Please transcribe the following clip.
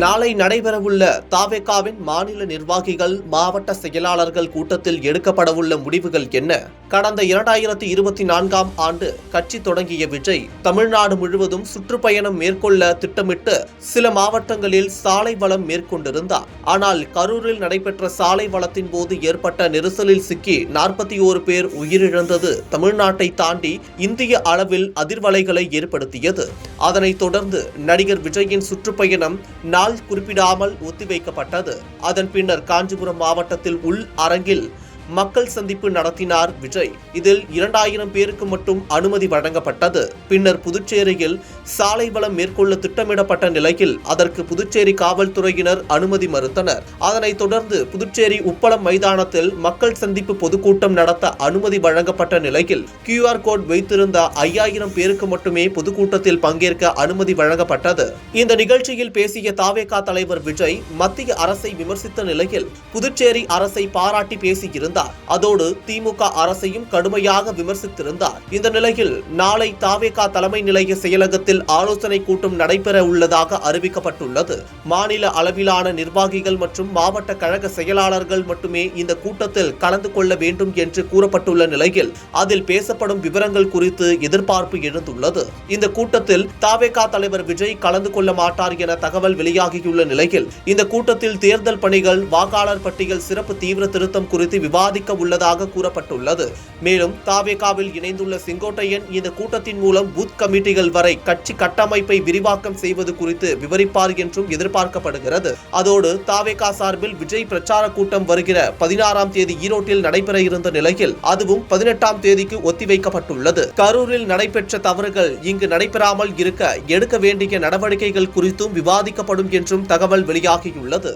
நாளை நடைபெறவுள்ள தாவேகாவின் மாநில நிர்வாகிகள் மாவட்ட செயலாளர்கள் கூட்டத்தில் எடுக்கப்படவுள்ள முடிவுகள் என்ன? கடந்த இரண்டாயிரத்தி இருபத்தி நான்காம் ஆண்டு கட்சி தொடங்கிய விஜய் தமிழ்நாடு முழுவதும் சுற்றுப்பயணம் மேற்கொள்ள திட்டமிட்டு சில மாவட்டங்களில் சாலை வளம் மேற்கொண்டிருந்தார். ஆனால் கரூரில் நடைபெற்ற சாலை வளத்தின் போது ஏற்பட்ட நெரிசலில் சிக்கி நாற்பத்தி ஓரு பேர் உயிரிழந்தது தமிழ்நாட்டை தாண்டி இந்திய அளவில் அதிர்வலைகளை ஏற்படுத்தியது. அதனைத் தொடர்ந்து நடிகர் விஜயின் சுற்றுப்பயணம் நாள் குறிப்பிடாமல் ஒத்திவைக்கப்பட்டது. அதன் பின்னர் காஞ்சிபுரம் மாவட்டத்தில் உள் அரங்கில் மக்கள் சந்திப்பு நடத்தினார் விஜய். இதில் இரண்டாயிரம் பேருக்கு மட்டும் அனுமதி வழங்கப்பட்டது. பின்னர் புதுச்சேரியில் சாலை வளம் மேற்கொள்ள திட்டமிடப்பட்ட நிலையில் அதற்கு புதுச்சேரி காவல்துறையினர் அனுமதி மறுத்தனர். அதனைத் தொடர்ந்து புதுச்சேரி உப்பளம் மைதானத்தில் மக்கள் சந்திப்பு பொதுக்கூட்டம் நடத்த அனுமதி வழங்கப்பட்ட நிலையில் கியூஆர் கோட் வைத்திருந்த ஐயாயிரம் பேருக்கு மட்டுமே பொதுக்கூட்டத்தில் பங்கேற்க அனுமதி வழங்கப்பட்டது. இந்த நிகழ்ச்சியில் பேசிய தாவேகா தலைவர் விஜய் மத்திய அரசை விமர்சித்த நிலையில் புதுச்சேரி அரசை பாராட்டி பேசியிருந்தார். அதோடு திமுக அரசையும் கடுமையாக விமர்சித்திருந்தார். இந்த நிலையில் நாளை தாவேகா தலைமை நிலைய செயலகத்தில் ஆலோசனை கூட்டம் நடைபெற உள்ளதாக அறிவிக்கப்பட்டுள்ளது. மாநில அளவிலான நிர்வாகிகள் மற்றும் மாவட்ட கழக செயலாளர்கள் மட்டுமே இந்த கூட்டத்தில் கலந்து கொள்ள வேண்டும் என்று கூறப்பட்டுள்ள நிலையில் அதில் பேசப்படும் விவரங்கள் குறித்து எதிர்பார்ப்பு எழுந்துள்ளது. இந்த கூட்டத்தில் தாவேகா தலைவர் விஜய் கலந்து கொள்ள மாட்டார் என தகவல் வெளியாகியுள்ள நிலையில் இந்த கூட்டத்தில் தேர்தல் பணிகள் வாக்காளர் பட்டியல் சிறப்பு தீவிர திருத்தம் குறித்து விவாதிக்க உள்ளதாக கூறப்பட்டுள்ளது. மேலும் தாவேகாவில் இணைந்துள்ள செங்கோட்டையன் இந்த கூட்டத்தின் மூலம் பூத் கமிட்டிகள் வரை கட்சி கட்டமைப்பை விரிவாக்கம் செய்வது குறித்து விவரிப்பார் என்றும் எதிர்பார்க்கப்படுகிறது. அதோடு தாவேகா சார்பில் விஜய் பிரச்சார கூட்டம் வருகிற பதினாறாம் தேதி ஈரோட்டில் நடைபெற இருந்த நிலையில் அதுவும் பதினெட்டாம் தேதிக்கு ஒத்திவைக்கப்பட்டுள்ளது. கரூரில் நடைபெற்ற தவறுகள் இங்கு நடைபெறாமல் இருக்க எடுக்க வேண்டிய நடவடிக்கைகள் குறித்தும் விவாதிக்கப்படும் என்றும் தகவல் வெளியாகியுள்ளது.